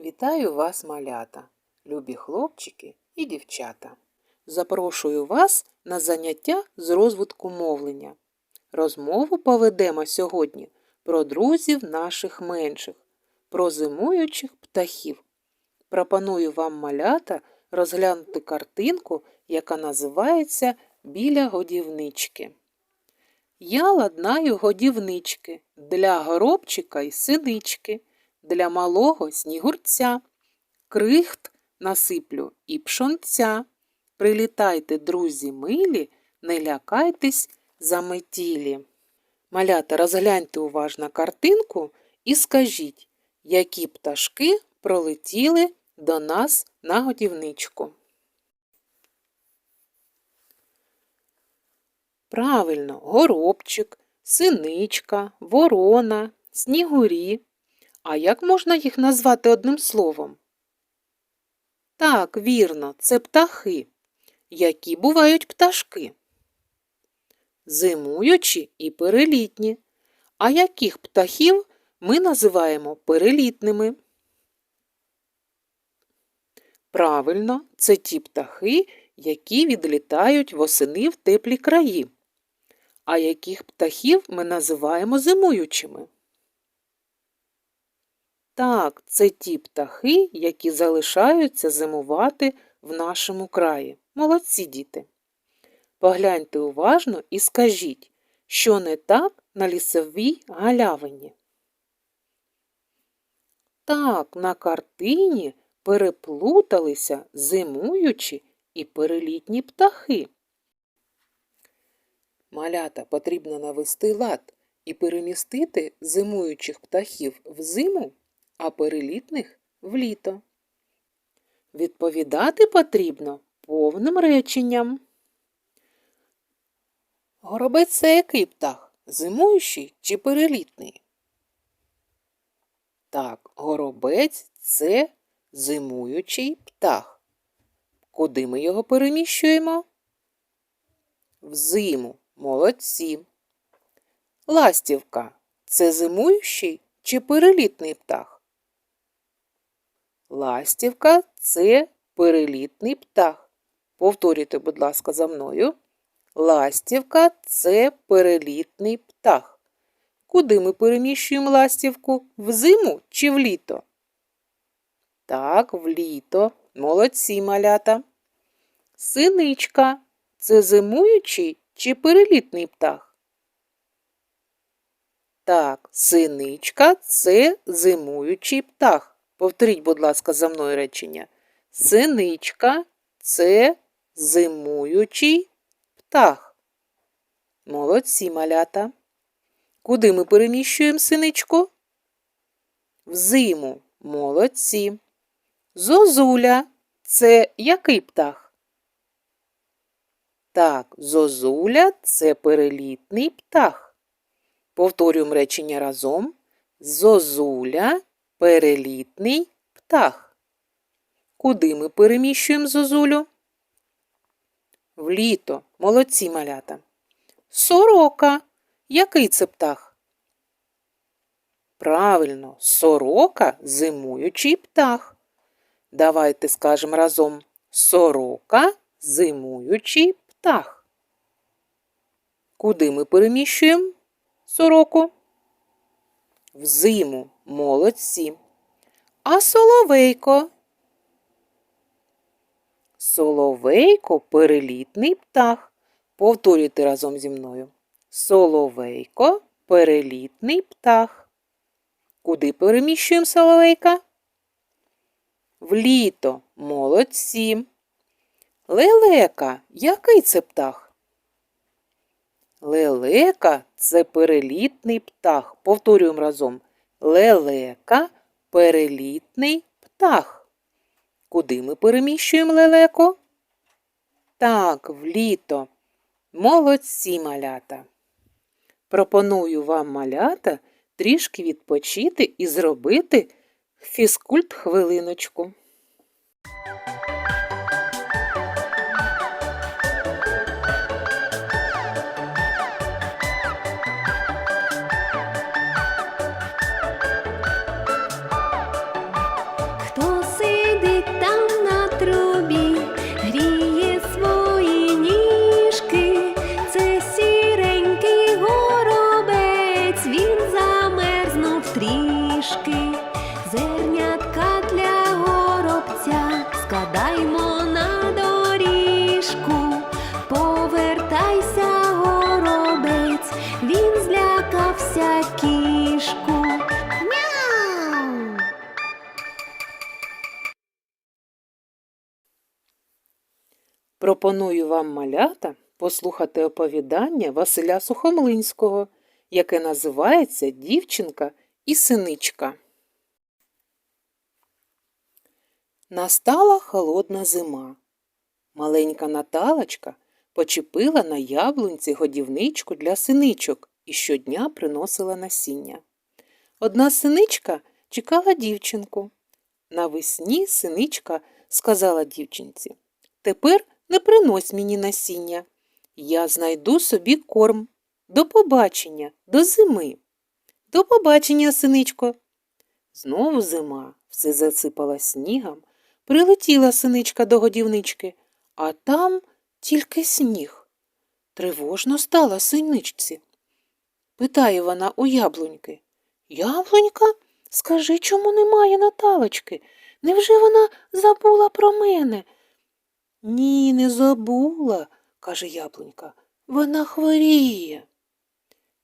Вітаю вас, малята, любі хлопчики і дівчата. Запрошую вас на заняття з розвитку мовлення. Розмову поведемо сьогодні про друзів наших менших, про зимуючих птахів. Пропоную вам малята розглянути картинку, яка називається Біля годівнички. Я ладнаю годівнички для горобчика й синички, для малого снігурця, крихт насиплю і пшонця. Прилітайте, друзі милі, не лякайтесь заметілі. Малята, розгляньте уважно картинку і скажіть, які пташки пролетіли до нас на годівничку. Правильно, горобчик, синичка, ворона, снігурі. А як можна їх назвати одним словом? Так, вірно, це птахи. Які бувають пташки? Зимуючі і перелітні. А яких птахів ми називаємо перелітними? Правильно, це ті птахи, які відлітають восени в теплі краї. А яких птахів ми називаємо зимуючими? Так, це ті птахи, які залишаються зимувати в нашому краї. Молодці діти. Погляньте уважно і скажіть, що не так на лісовій галявині. Так, на картині переплуталися зимуючі і перелітні птахи. Малята потрібно навести лад і перемістити зимуючих птахів в зиму, а перелітних в літо. Відповідати потрібно повним реченням. Горобець це який птах? Зимуючий чи перелітний? Так, горобець це зимуючий птах. Куди ми його переміщуємо? В зиму. Молодці. Ластівка це зимуючий чи перелітний птах? Ластівка це перелітний птах. Повторюйте, будь ласка, за мною. Ластівка це перелітний птах. Куди ми переміщуємо ластівку? В зиму чи в літо? Так, в літо. Молодці малята. Синичка це зимуючий чи перелітний птах? Так, синичка це зимуючий птах. Повторіть, будь ласка, за мною речення. Синичка це зимуючий птах. Молодці малята. Куди ми переміщуємо синичку? Взиму. Молодці. Зозуля це який птах? Так, зозуля це перелітний птах. Повторюємо речення разом. Зозуля перелітний птах. Куди ми переміщуємо зозулю? В літо. Молодці малята. Сорока. Який це птах? Правильно, сорока зимуючий птах. Давайте скажемо разом сорока зимуючий птах. Куди ми переміщуємо сороку? В зиму молодці. А соловейко Соловейко перелітний птах. Повторюйте разом зі мною. Соловейко перелітний птах. Куди переміщуємо соловейка? В літо молодці. Лелека, який це птах? Лелека це перелітний птах. Повторюємо разом. Лелека перелітний птах. Куди ми переміщуємо лелеко? Так, в літо. Молодці малята. Пропоную вам малята трішки відпочити і зробити фізкульт хвилиночку. Пропоную вам малята послухати оповідання Василя Сухомлинського, яке називається Дівчинка і синичка. Настала холодна зима. Маленька Наталочка почепила на яблунці годівничку для синичок і щодня приносила насіння. Одна синичка чекала дівчинку. Навесні синичка сказала дівчинці Тепер не принось мені насіння. Я знайду собі корм. До побачення, до зими. До побачення, синичко. Знову зима, все засипала снігом. Прилетіла синичка до годівнички, а там тільки сніг. Тривожно стала синичці. Питає вона у яблуньки. Яблунька, скажи, чому немає Наталочки? Невже вона забула про мене? Ні, не забула, каже яблунька. Вона хворіє.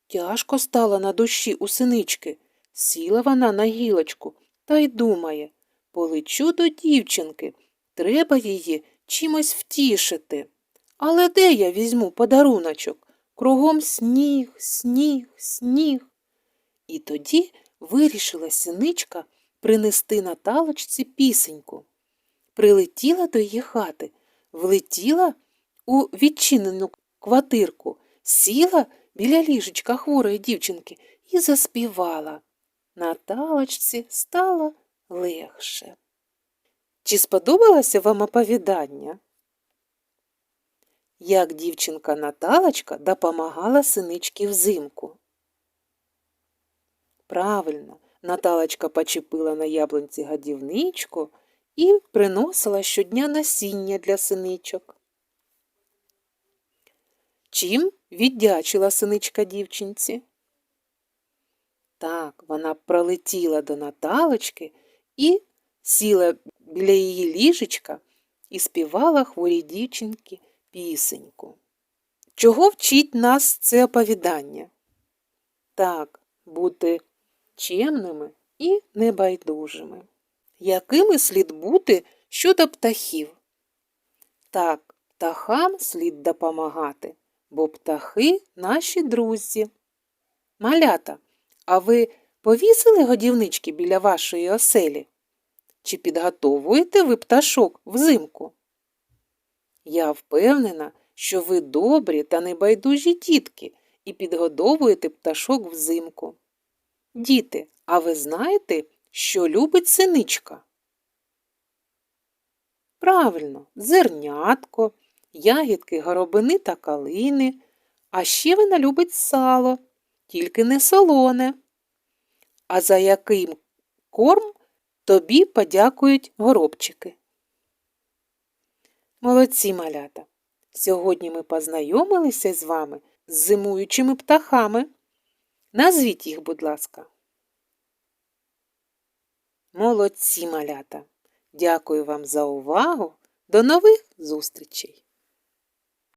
Тяжко стало на душі у синички. Сіла вона на гілочку та й думає полечу до дівчинки, треба її чимось втішити. Але де я візьму подаруночок? Кругом сніг, сніг, сніг. І тоді вирішила синичка принести Наталочці пісеньку. Прилетіла до її хати, влетіла у відчинену квартирку, сіла біля ліжечка хворої дівчинки і заспівала. Наталочці стало легше. Чи сподобалося вам оповідання? Як дівчинка Наталочка допомагала синичці взимку? Правильно, Наталочка почепила на яблунці гадівничку і приносила щодня насіння для синичок. Чим віддячила синичка дівчинці? Так, вона пролетіла до Наталочки і сіла біля її ліжечка і співала хворій дівчинки пісеньку. Чого вчить нас це оповідання? Так, бути чемними і небайдужими. Якими слід бути щодо птахів? Так, птахам слід допомагати, бо птахи наші друзі. Малята, а ви повісили годівнички біля вашої оселі? Чи підготовуєте ви пташок взимку? Я впевнена, що ви добрі та небайдужі дітки і підгодовуєте пташок взимку. Діти, а ви знаєте, що любить синичка? Правильно, зернятко, ягідки, горобини та калини, а ще вона любить сало, тільки не солоне. А за яким корм тобі подякують горобчики? Молодці малята! Сьогодні ми познайомилися з вами з зимуючими птахами. Назвіть їх, будь ласка. Молодці малята! Дякую вам за увагу. До нових зустрічей!